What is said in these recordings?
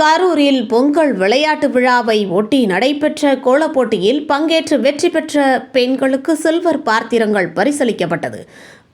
கரூரில் பொங்கல் விளையாட்டு விழாவை ஒட்டி நடைபெற்ற கோலப்போட்டியில் பங்கேற்று வெற்றி பெற்ற பெண்களுக்கு சில்வர் பாத்திரங்கள் பரிசளிக்கப்பட்டது.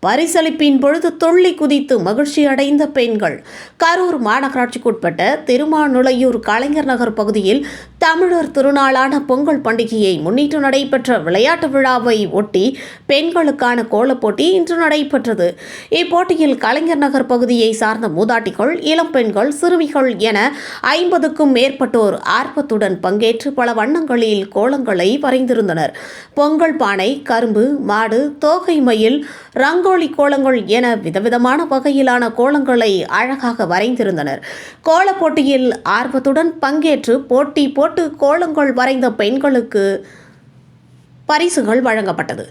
பரிசளிப்பின் பொழுது துள்ளி குதித்து மகிழ்ச்சி அடைந்த பெண்கள். கரூர் மாநகராட்சிக்குட்பட்ட திருமாநுளையூர் கலைஞர் நகர் பகுதியில் தமிழர் திருநாளான பொங்கல் பண்டிகையை முன்னிட்டு நடைபெற்ற விளையாட்டு விழாவை ஒட்டி பெண்களுக்கான கோலப்போட்டி இன்று நடைபெற்றது. இப்போட்டியில் கலைஞர் நகர் பகுதியை சார்ந்த மூதாட்டிகள் இளம் பெண்கள் சிறுமிகள் என ஐம்பதுக்கும் மேற்பட்டோர் ஆர்வத்துடன் பங்கேற்று பல வண்ணங்களில் கோலங்களை வரைந்திருந்தனர். பொங்கல் பானை கரும்பு மாடு தோகை மயில் ரங்கோலி கோலங்கள் என விதவிதமான வகையிலான கோலங்களை அழகாக வரைந்திருந்தனர். கோலப்போட்டியில் ஆர்வத்துடன் பங்கேற்று போட்டி போட்டி கோலங்கள் வரைந்த பெண்களுக்கு பரிசுகள் வழங்கப்பட்டது.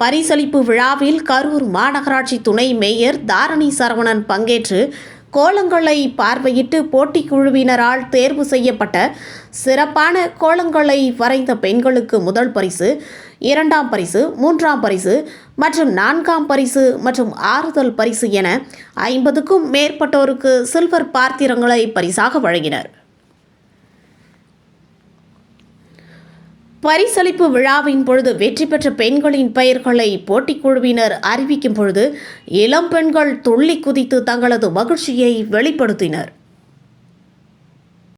பரிசளிப்பு விழாவில் கரூர் மாநகராட்சி துணை மேயர் தாரணி சரவணன் பங்கேற்று கோலங்களை பார்வையிட்டு போட்டிக் குழுவினரால் தேர்வு செய்யப்பட்ட சிறப்பான கோலங்களை வரைந்த பெண்களுக்கு முதல் பரிசு இரண்டாம் பரிசு மூன்றாம் பரிசு மற்றும் நான்காம் பரிசு மற்றும் ஆறுதல் பரிசு என ஐம்பதுக்கும் மேற்பட்டோருக்கு சில்வர் பாத்திரங்களை பரிசாக வழங்கினர். பரிசளிப்பு விழாவின் பொழுது வெற்றி பெற்ற பெண்களின் பெயர்களை போட்டிக் குழுவினர் அறிவிக்கும் பொழுது இளம் பெண்கள் துள்ளி குதித்து தங்களது மகிழ்ச்சியை வெளிப்படுத்தினர்.